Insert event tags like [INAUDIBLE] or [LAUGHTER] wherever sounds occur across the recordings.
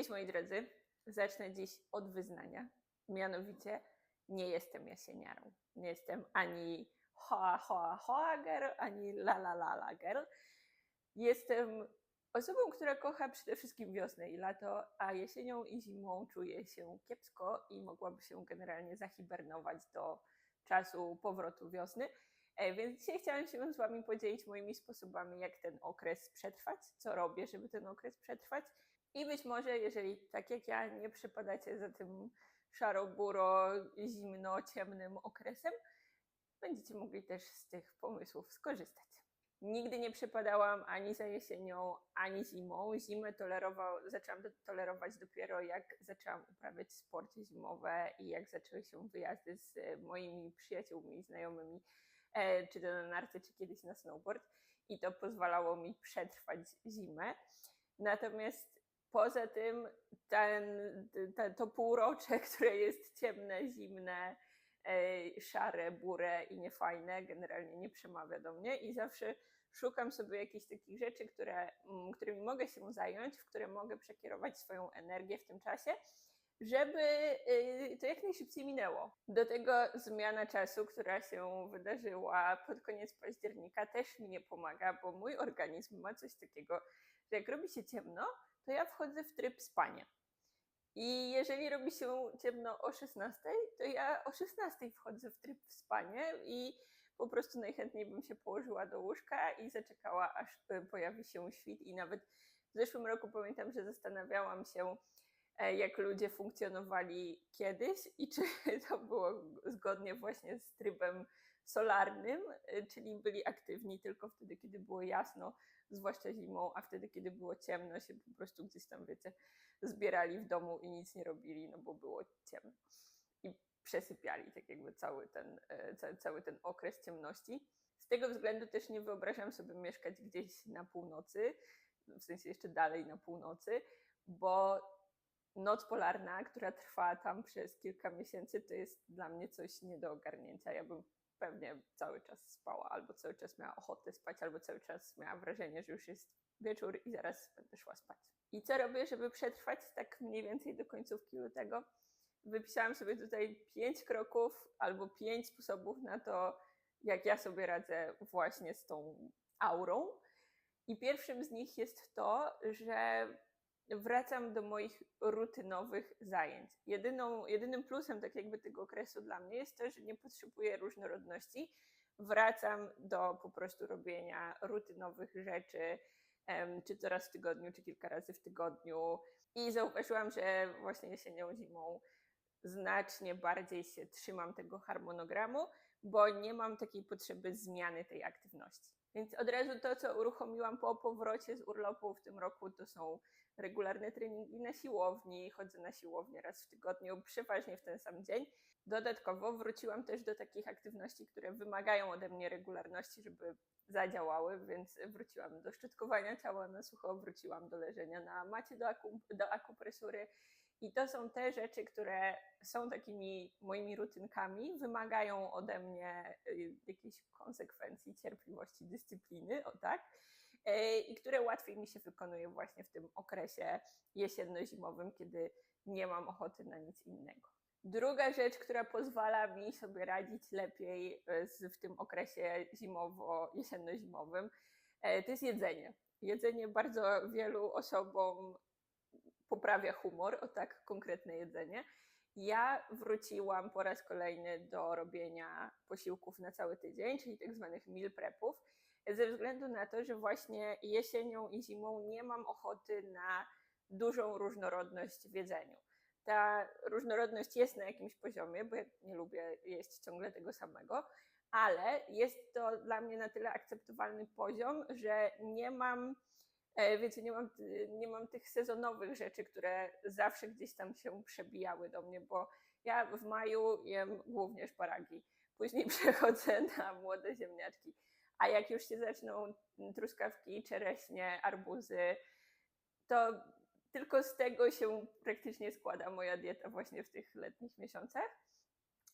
Cześć moi drodzy, zacznę dziś od wyznania. Mianowicie nie jestem jasieniarą. Nie jestem ani hoa hoa hoa girl, ani la la la la girl. Jestem osobą, która kocha przede wszystkim wiosnę i lato, a jesienią i zimą czuje się kiepsko i mogłaby się generalnie zahibernować do czasu powrotu wiosny. E, Więc dzisiaj chciałam się z Wami podzielić moimi sposobami, jak ten okres przetrwać, co robię, żeby ten okres przetrwać. I być może, jeżeli tak jak ja nie przepadacie za tym szaro-buro, zimno, ciemnym okresem, będziecie mogli też z tych pomysłów skorzystać. Nigdy nie przepadałam ani za jesienią, ani zimą. Zimę tolerował, zaczęłam to tolerować dopiero jak zaczęłam uprawiać sporty zimowe i jak zaczęły się wyjazdy z e, moimi przyjaciółmi znajomymi, e, czy to na narty, czy kiedyś na snowboard. I to pozwalało mi przetrwać zimę. Natomiast poza tym ten, te, to półrocze, [LAUGHS] które jest ciemne, zimne, e, szare, burę i niefajne, generalnie nie przemawia do mnie i zawsze szukam sobie jakichś takich rzeczy, które, mm, którymi mogę się zająć, w które mogę przekierować swoją energię w tym czasie, żeby y, to jak najszybciej minęło. Do tego zmiana czasu, która się wydarzyła pod koniec października, też mi nie pomaga, bo mój organizm ma coś takiego, że jak robi się ciemno, to ja wchodzę w tryb spania. I jeżeli robi się ciemno o 16, to ja o 16 wchodzę w tryb spania i po prostu najchętniej bym się położyła do łóżka i zaczekała, aż y, pojawi się świt. I nawet w zeszłym roku pamiętam, że zastanawiałam się, e, jak ludzie funkcjonowali kiedyś i czy [LAUGHS] to było zgodnie właśnie z trybem solarnym, y, czyli byli aktywni tylko wtedy, kiedy było jasno, zwłaszcza zimą, a wtedy, kiedy było ciemno, się po prostu gdzieś tam, wiecie, zbierali w domu i nic nie robili, no bo było ciemno. I przesypiali tak jakby cały ten, e, ca- cały ten okres ciemności. Z tego względu też nie wyobrażam sobie mieszkać gdzieś na północy, w sensie jeszcze dalej na północy, bo noc polarna, która trwa tam przez kilka miesięcy, to jest dla mnie coś nie do ogarnięcia. Ja bym pewnie cały czas spała, albo cały czas miała ochotę spać, albo cały czas miała wrażenie, że już jest wieczór i zaraz będę szła spać. I co robię, żeby przetrwać tak mniej więcej do końcówki lutego? Wypisałam sobie tutaj pięć kroków albo pięć sposobów na to, jak ja sobie radzę właśnie z tą aurą. I pierwszym z nich jest to, że wracam do moich rutynowych zajęć. Jedyną, jedynym plusem tak jakby tego okresu dla mnie jest to, że nie potrzebuję różnorodności. Wracam do po prostu robienia rutynowych rzeczy, czy to raz w tygodniu, czy kilka razy w tygodniu. I zauważyłam, że właśnie jesienią, zimą znacznie bardziej się trzymam tego harmonogramu, bo nie mam takiej potrzeby zmiany tej aktywności. Więc od razu to, co uruchomiłam po powrocie z urlopu w tym roku, to są regularne treningi na siłowni. Chodzę na siłownię raz w tygodniu, przeważnie w ten sam dzień. Dodatkowo wróciłam też do takich aktywności, które wymagają ode mnie regularności, żeby zadziałały, więc wróciłam do szczotkowania ciała na sucho, wróciłam do leżenia na macie do, do akupresury. I to są te rzeczy, które są takimi moimi rutynkami, wymagają ode mnie y, jakiejś konsekwencji, cierpliwości, dyscypliny, o tak, i które łatwiej mi się wykonuje właśnie w tym okresie jesienno-zimowym, kiedy nie mam ochoty na nic innego. Druga rzecz, która pozwala mi sobie radzić lepiej z, w tym okresie zimowo-jesienno-zimowym, y, to jest jedzenie. Jedzenie bardzo wielu osobom poprawia humor, o tak konkretne jedzenie. Ja wróciłam po raz kolejny do robienia posiłków na cały tydzień, czyli tak zwanych meal prepów, ze względu na to, że właśnie jesienią i zimą nie mam ochoty na dużą różnorodność w jedzeniu. Ta różnorodność jest na jakimś poziomie, bo ja nie lubię jeść ciągle tego samego, ale jest to dla mnie na tyle akceptowalny poziom, że nie mam E, Wiecie, nie mam, nie mam tych sezonowych rzeczy, które zawsze gdzieś tam się przebijały do mnie, bo ja w maju jem głównie szparagi. Później [LAUGHS] przechodzę na młode ziemniaczki. A jak już się zaczną truskawki, czereśnie, arbuzy, to tylko z tego się praktycznie składa moja dieta właśnie w tych letnich miesiącach.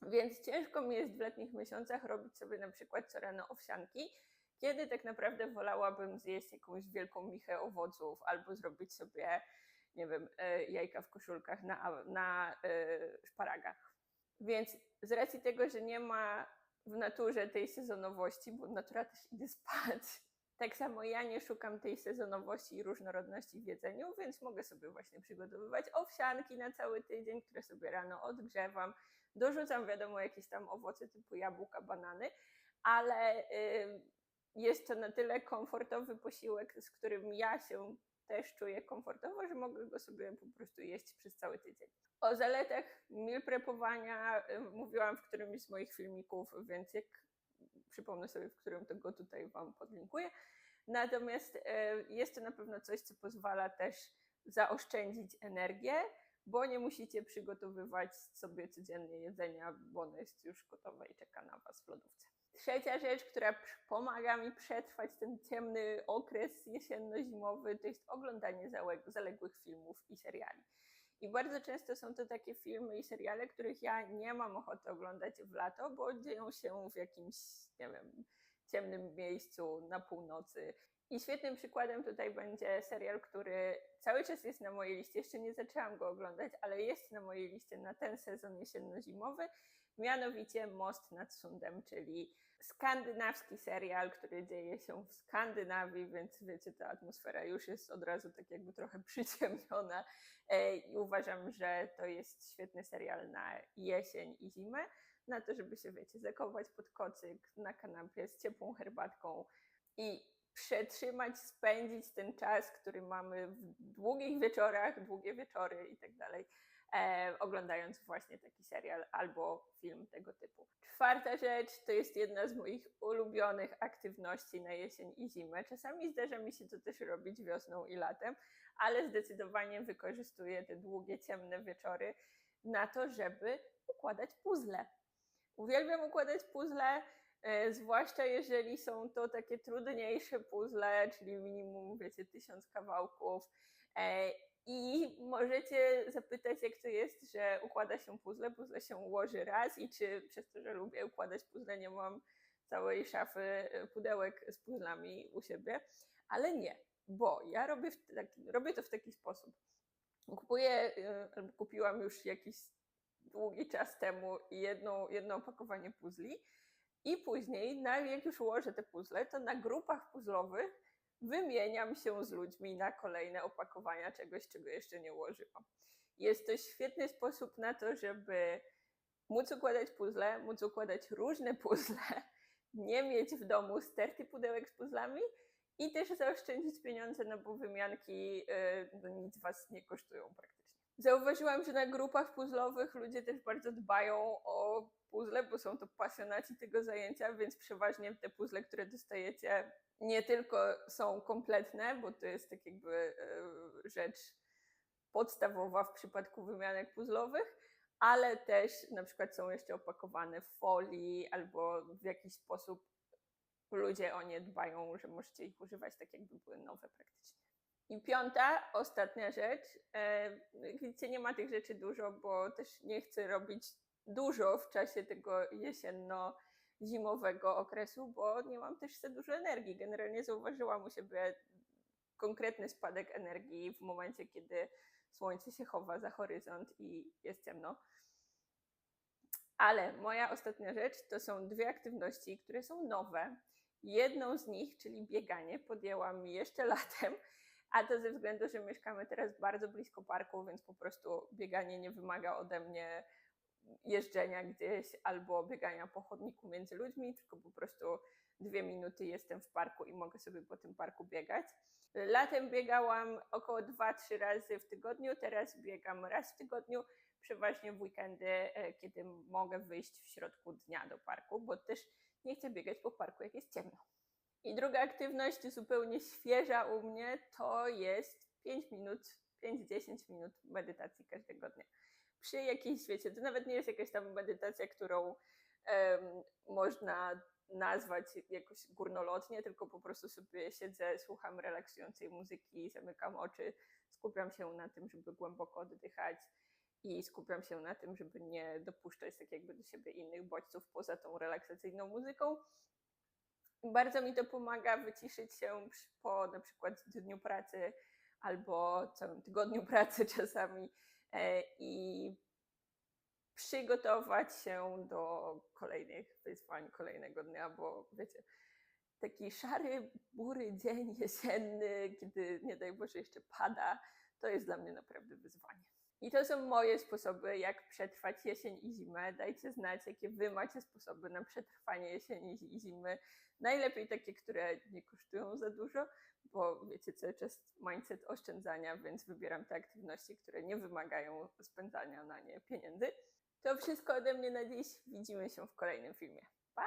Więc ciężko mi jest w letnich miesiącach robić sobie na przykład co rano owsianki, kiedy tak naprawdę wolałabym zjeść jakąś wielką michę owoców albo zrobić sobie, nie wiem, e, jajka w koszulkach na, na e, szparagach. Więc z racji tego, że nie ma w naturze tej sezonowości, bo natura też idzie spać, [LAUGHS] tak samo ja nie szukam tej sezonowości i różnorodności w jedzeniu, więc mogę sobie właśnie przygotowywać owsianki na cały tydzień, które sobie rano odgrzewam. Dorzucam, wiadomo, jakieś tam owoce typu jabłka, banany, ale y, jest to na tyle komfortowy posiłek, z którym ja się też czuję komfortowo, że mogę go sobie po prostu jeść przez cały tydzień. O zaletach meal prepowania mówiłam w którymś z moich filmików, więc jak przypomnę sobie, w którym tego tutaj Wam podlinkuję. Natomiast e, jest to na pewno coś, co pozwala też zaoszczędzić energię, bo nie musicie przygotowywać sobie codziennie jedzenia, bo ono jest już gotowe i czeka na Was w lodówce. Trzecia rzecz, która pomaga mi przetrwać ten ciemny okres jesienno-zimowy, to jest oglądanie zaległych filmów i seriali. I bardzo często są to takie filmy i seriale, których ja nie mam ochoty oglądać w lato, bo dzieją się w jakimś, nie wiem, ciemnym miejscu na północy. I świetnym przykładem tutaj będzie serial, który cały czas jest na mojej liście. Jeszcze nie zaczęłam go oglądać, ale jest na mojej liście na ten sezon jesienno-zimowy. Mianowicie Most nad Sundem, czyli skandynawski serial, który dzieje się w Skandynawii, więc wiecie, ta atmosfera już jest od razu tak jakby trochę [LAUGHS] przyciemniona. E, I uważam, że to jest świetny serial na jesień i zimę, na to, żeby się, wiecie, zakować pod kocyk na kanapie z ciepłą herbatką i przetrzymać, spędzić ten czas, który mamy w długich wieczorach, długie wieczory i tak dalej, e, oglądając właśnie taki serial albo film tego typu. Czwarta rzecz to jest jedna z moich ulubionych aktywności na jesień i zimę. Czasami zdarza mi się to też robić wiosną i latem, ale zdecydowanie wykorzystuję te długie, ciemne wieczory na to, żeby układać puzzle. Uwielbiam układać puzzle, e, zwłaszcza jeżeli są to takie trudniejsze puzzle, czyli minimum, wiecie, tysiąc kawałków. I możecie zapytać, jak to jest, że układa się puzzle, puzzle się ułoży raz i czy przez to, że lubię układać puzzle, nie mam całej szafy e, pudełek z puzzlami u siebie, ale nie, bo ja robię, taki, robię to w taki sposób. Kupuję, e, albo kupiłam już jakiś długi czas temu jedną, jedno opakowanie puzli i później, jak już ułożę te puzzle, to na grupach puzzlowych wymieniam się z ludźmi na kolejne opakowania czegoś, czego jeszcze nie ułożyłam. Jest to świetny sposób na to, żeby móc układać puzzle, móc układać różne puzzle, [LAUGHS] nie mieć w domu sterty pudełek z puzzlami i też zaoszczędzić pieniądze, no bo wymianki y, no, nic was nie kosztują praktycznie. Zauważyłam, że na grupach puzzlowych ludzie też bardzo dbają o puzzle, bo są to pasjonaci tego zajęcia, więc przeważnie te puzzle, które dostajecie, nie tylko są kompletne, bo to jest tak jakby y, rzecz podstawowa w przypadku wymianek puzzlowych, ale też na przykład są jeszcze opakowane w folii albo w jakiś sposób ludzie o nie dbają, że możecie ich używać tak, jakby były nowe praktycznie. I piąta, ostatnia rzecz. E, widzicie, nie ma tych rzeczy dużo, bo też nie chcę robić dużo w czasie tego jesienno-zimowego okresu, bo nie mam też za dużo energii. Generalnie zauważyłam u siebie konkretny spadek energii w momencie, kiedy słońce się chowa za horyzont i jest ciemno. Ale moja ostatnia rzecz to są dwie aktywności, które są nowe. Jedną z nich, czyli bieganie, podjęłam jeszcze latem, a to ze względu, że mieszkamy teraz bardzo blisko parku, więc po prostu bieganie nie wymaga ode mnie jeżdżenia gdzieś albo biegania po chodniku między ludźmi, tylko po prostu dwie minuty jestem w parku i mogę sobie po tym parku biegać. Latem biegałam około 2-3 razy w tygodniu, teraz biegam raz w tygodniu, przeważnie w weekendy, e, kiedy mogę wyjść w środku dnia do parku, bo też nie chcę biegać po parku, jak jest ciemno. I druga aktywność zupełnie świeża u mnie to jest 5 minut, 5-10 minut medytacji każdego dnia. Przy jakiejś, wiecie, to nawet nie jest jakaś tam medytacja, którą em, można nazwać jakoś górnolotnie, tylko po prostu sobie siedzę, słucham relaksującej muzyki, zamykam oczy, skupiam się na tym, żeby głęboko oddychać i skupiam się na tym, żeby nie dopuszczać tak jakby do siebie innych bodźców poza tą relaksacyjną muzyką. Bardzo mi to pomaga wyciszyć się po na przykład dniu pracy albo całym tygodniu [LAUGHS] pracy czasami e, i przygotować się do kolejnych wyzwań, kolejnego dnia, bo wiecie, taki szary, bury dzień jesienny, kiedy nie daj Boże jeszcze pada, to jest dla mnie naprawdę wyzwanie. I to są moje sposoby, jak przetrwać jesień i zimę. Dajcie znać, jakie wy macie sposoby na przetrwanie jesieni i zimy. Najlepiej takie, które nie kosztują za dużo, bo wiecie, cały czas mindset oszczędzania, więc wybieram te aktywności, które nie wymagają spędzania na nie pieniędzy. To wszystko ode mnie na dziś. Widzimy się w kolejnym filmie. Pa!